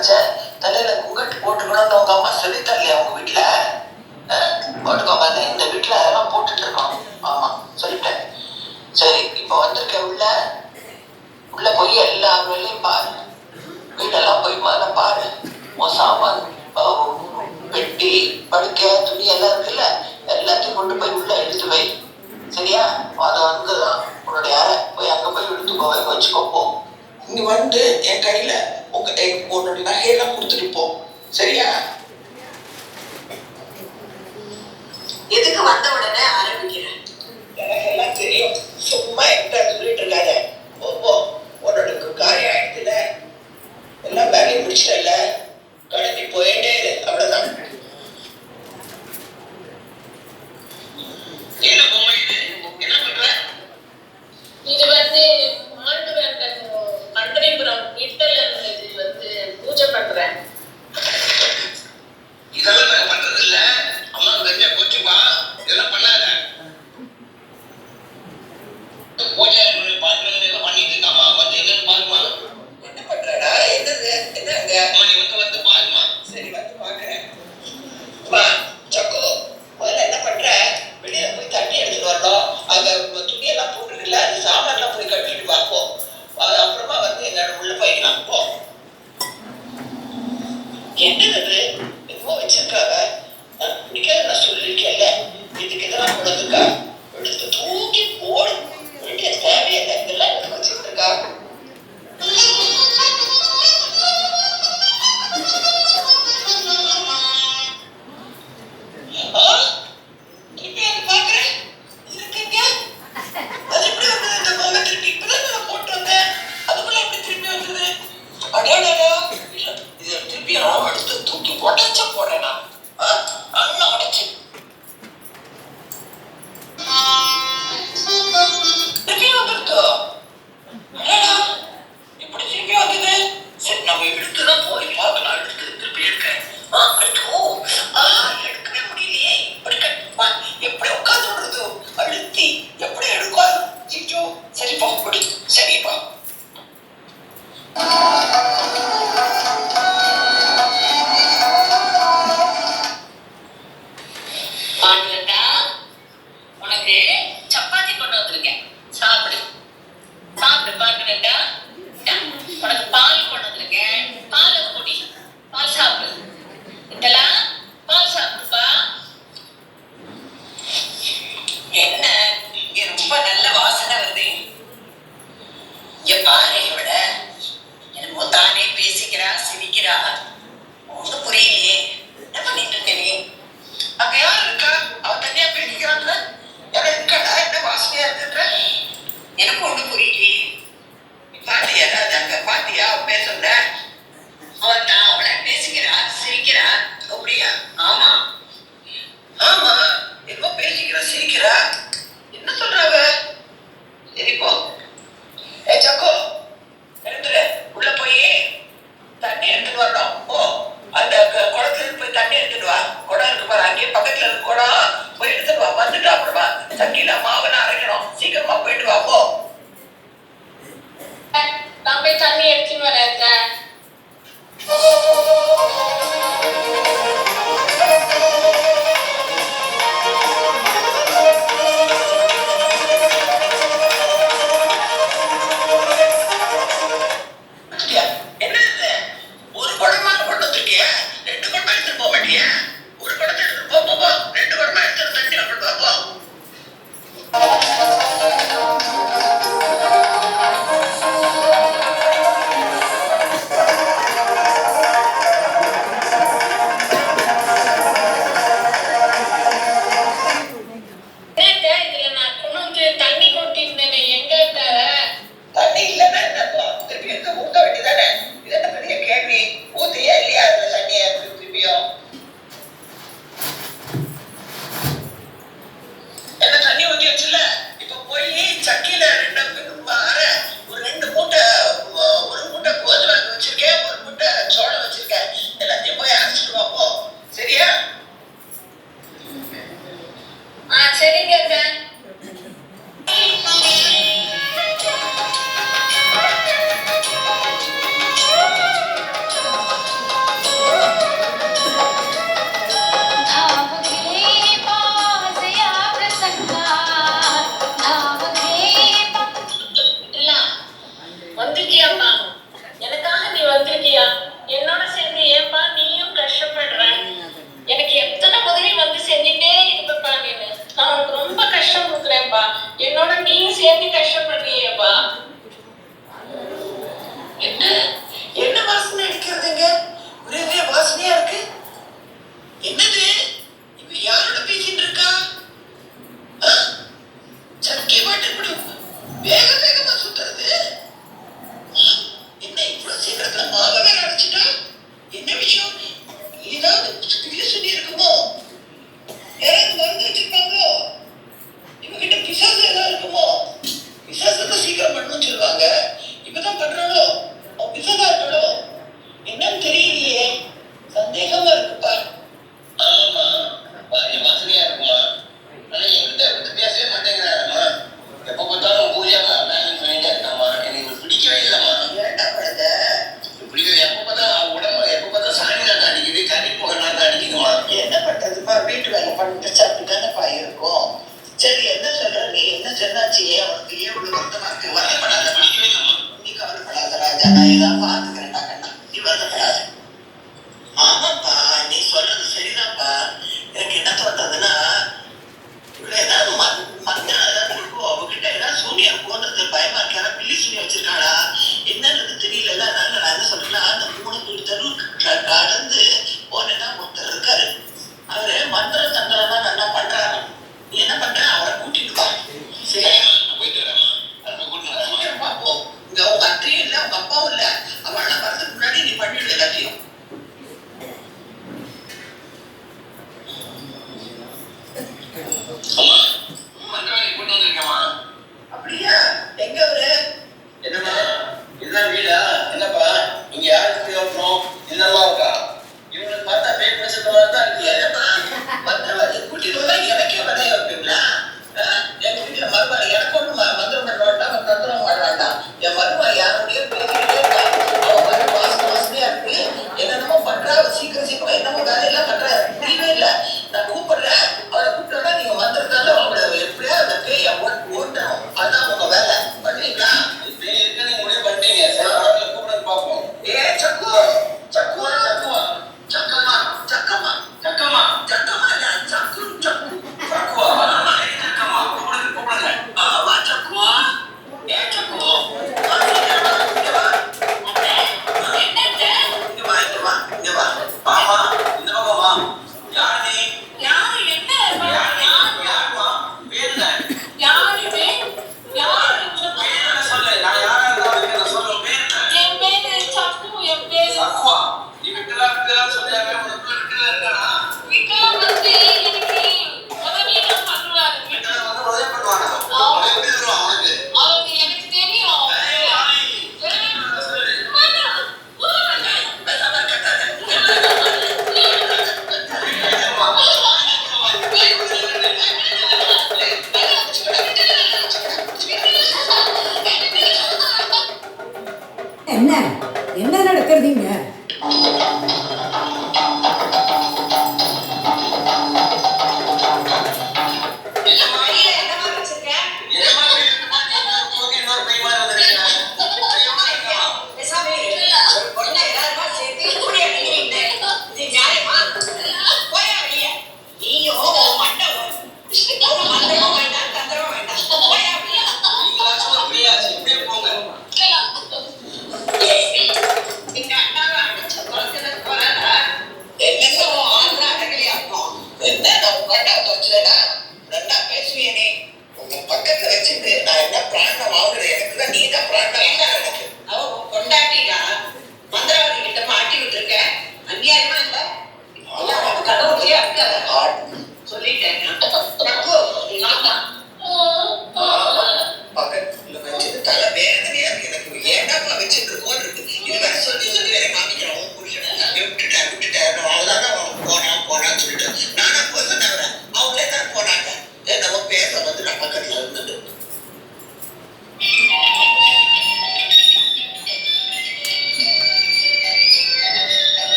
வச்ச தலையில குங்கட்டு போட்டுக்கணும்னு உங்க அம்மா சொல்லி தரலையா உங்க வீட்டுல? போட்டுக்கோங்க அது இந்த வீட்டுல அதெல்லாம் போட்டுட்டு இருக்கோம். ஆமா சொல்லிட்டேன். சரி இப்போ வந்திருக்க உள்ள உள்ள போய் எல்லா வேலையும் பாரு. வீடெல்லாம் போய் முதல்ல பாரு. உன் சாமான் பெட்டி படுக்கை துணி எல்லாம் இருக்குல்ல எல்லாத்தையும் கொண்டு போய் உள்ள எடுத்து வை. சரியா? அதை அங்கதான். உன்னுடைய அறை. போய் அங்க போய் எடுத்து போய் வச்சுக்கோ போ. நீ வந்து என் கையில உங்க உன்னுடைய நகையெல்லாம் கொடுத்துட்டு போ. சரியா? எதுக்கு வந்த உடனே ஆரம்பிக்கிறேன் எனக்கு எல்லாம் தெரியும். சும்மா என்கிட்ட சொல்லிட்டு இருக்காத. போ போ. உன்னோட காரியம் ஆயிடுச்சுல எல்லாம் வேலையை முடிச்சிட்டல கிளம்பி போயிட்டே இரு. அவ்வளவுதான். என்ன பொம்மை இது? என்ன பண்ற? இது வந்து பண்டரிபுரம் இட்டல் வந்து பூஜை பண்றேன். ஆமா என்னமோ பேசிக்கிறா சிரிக்கிறா. என்ன சொல்றாவ சரி போ. ஏ சக்கோ எழுந்துரு. உள்ள போய் தண்ணி எடுத்துட்டு வரணும். ஓ அந்த குளத்துல போய் தண்ணி எடுத்துட்டு வா. குடம் இருக்கு பாரு அங்கேயே பக்கத்துல இருக்கு குடம். போய் எடுத்துட்டு வா. வந்துட்டு அப்புறமா சட்டியில மாவனை அரைக்கணும். சீக்கிரமா போயிட்டு வா போ. நான் போய் தண்ணி எடுத்துன்னு வரேன்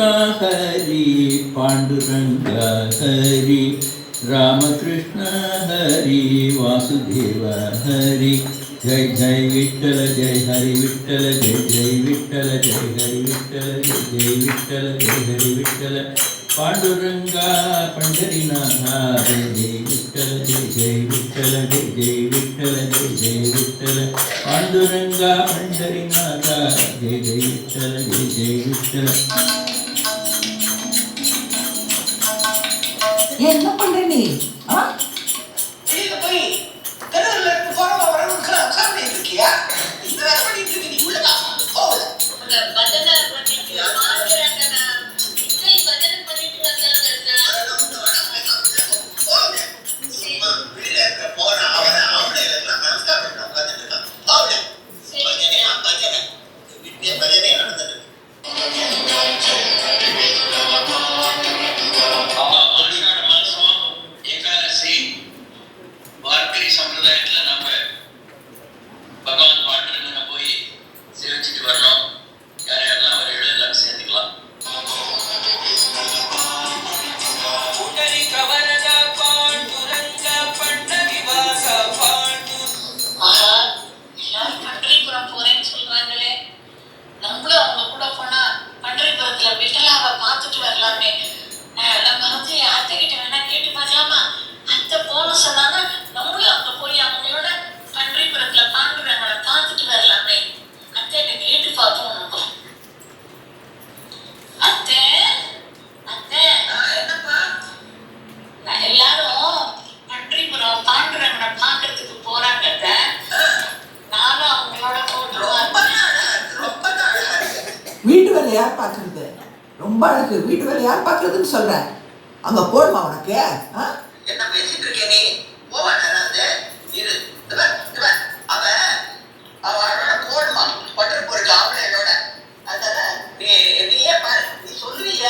ஹரி பாண்டுரங்க ஹரி ராமகிருஷ்ண ஹரி வாசுதேவ ஹரி ஜெய் ஜெய் விட்டல ஜெய் ஹரி விட்டல ஜெய் ஜெய் விட்டல ஜெய் ஹரி விட்டல ஜெய் ஜெய் விட்டல ஜெய் ஹரி விட்டல. பாண்டுரங்கா பண்டரிநாதா ஜெய் ஜெய் விட்டல ஜெய் ஜெய் விட்டல ஜெய் ஜெய் விட்டல ஜெய் ஜெய் விட்டல. பாண்டுரங்கா பண்டரிநாதா ஜெய் ஜெய் விட்டல ஜெய் ஜெய் விட்டல. Bien, no con Remy. ¿ah? ரொம்ப அழகு. வீட்டு வேலை யார் பார்க்கறதுன்னு சொல்கிறேன் அங்கே போடுமா உனக்கு? ஆ? என்ன பேசிட்டு இருக்க நீ? போவா நேராது இரு. அவன் அவன் போடுமா. பட்டர் பொருள் என்னோட. அதனால நீ நீயே பாரு. நீ சொல்லுவீங்க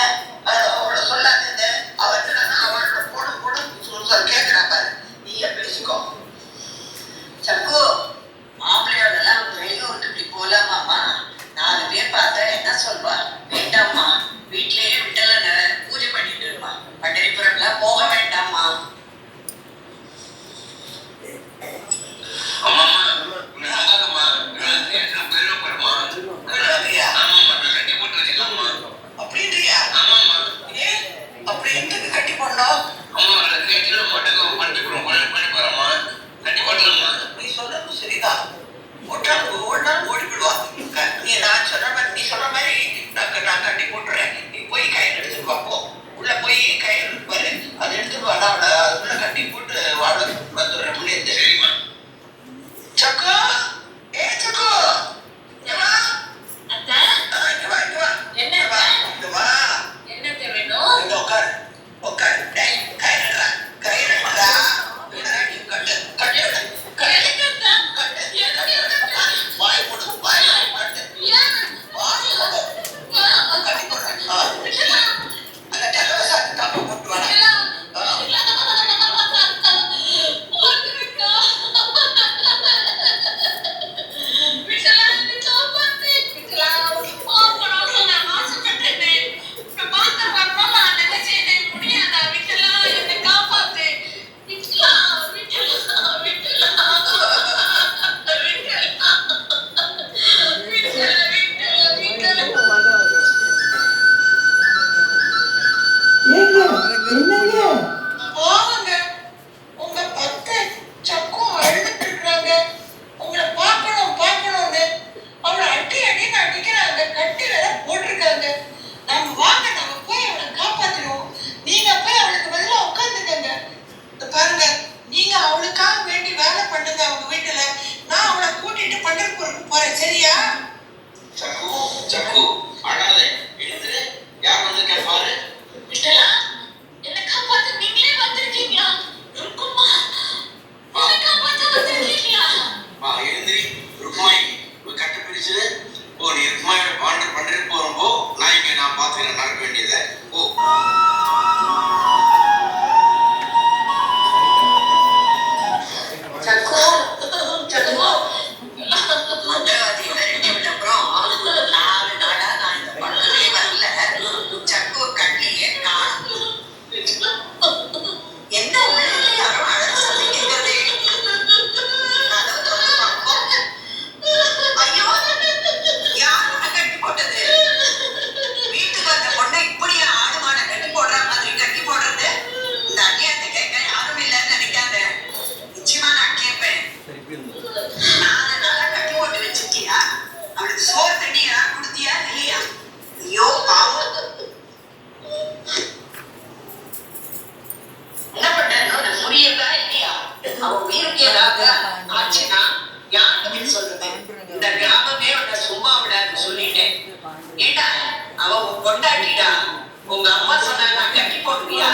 போட்டுருக்கியா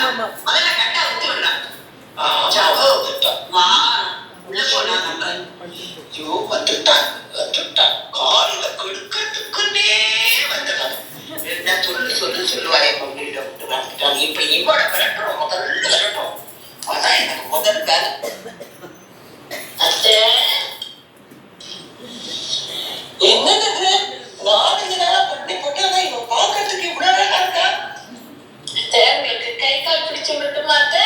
முதல்ல கட்டா ஊத்தி விடுறான் உள்ள போனா நம்ம ஐயோ வந்துட்டான் வந்துட்டான் காலில கெடுக்கிறதுக்குன்னே வந்துட்டான் என்ன சொல்லு சொல்லு சொல்லுவாய் அப்படின்னு விட்டு நடந்துட்டான் இப்ப இவோட விரட்டுறோம் முதல்ல விரட்டுறோம் அதான் எனக்கு பார்த்து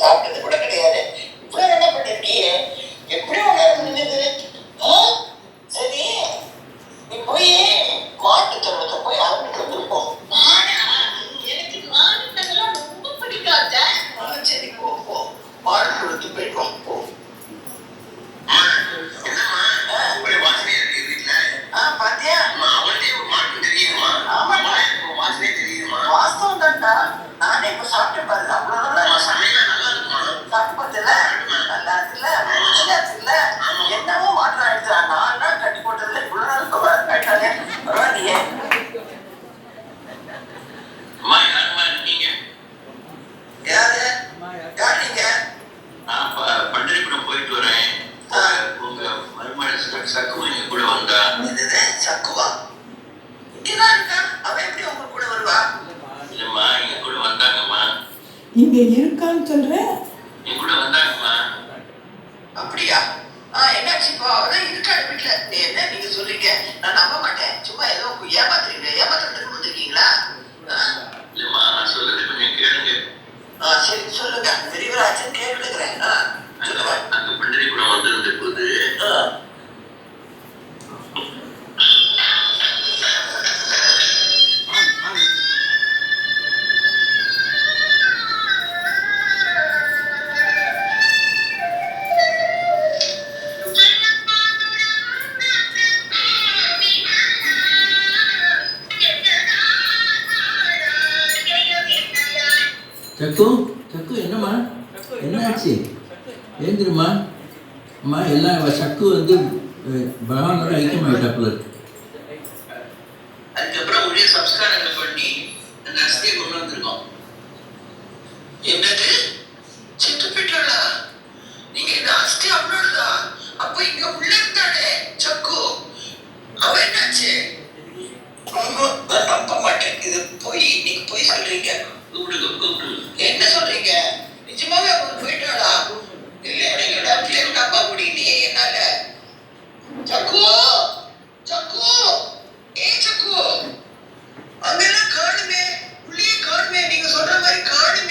சாப்பிட்டது கூட கிடையாது நான் ஆயிடுச்சு கட்டி போட்டதுல இவ்வளவு நாள் சுகர் ஆயிட்டாலே பரவாயில்லையே அம்மா யாருமா இருக்கீங்க யாரு யார் நீங்க நான் ப- பண்டரிபுரம் போயிட்டு வரேன் உங்க மருமகள் சக்குவா சக்குவம் எங்க கூட வந்தா என்னது சக்குவா இங்கதான் இருக்கா அவன் எப்படி உங்க கூட வருவா இல்லம்மா எங்க கூட வந்தாங்கம்மா. இங்க இருக்கான்னு சொல்ற என் கூட வந்தாங்கம்மா அப்படியா ஆ அவதான் இருக்காடு வீட்டுல. என்ன நீங்க சொல்றீங்க? நான் நம்ப மாட்டேன். சும்மா ஏதோ ஏமாத்துறீங்க ஏமாத்துறதுக்கு வந்திருக்கீங்களா? இல்லம்மா நான் சொல்றது கொஞ்சம் கேளுங்க. ஆ சரி சொல்லுங்க. பெரியவராச்சுன்னு கேட்டுக்கிறேன். சக்கு வந்து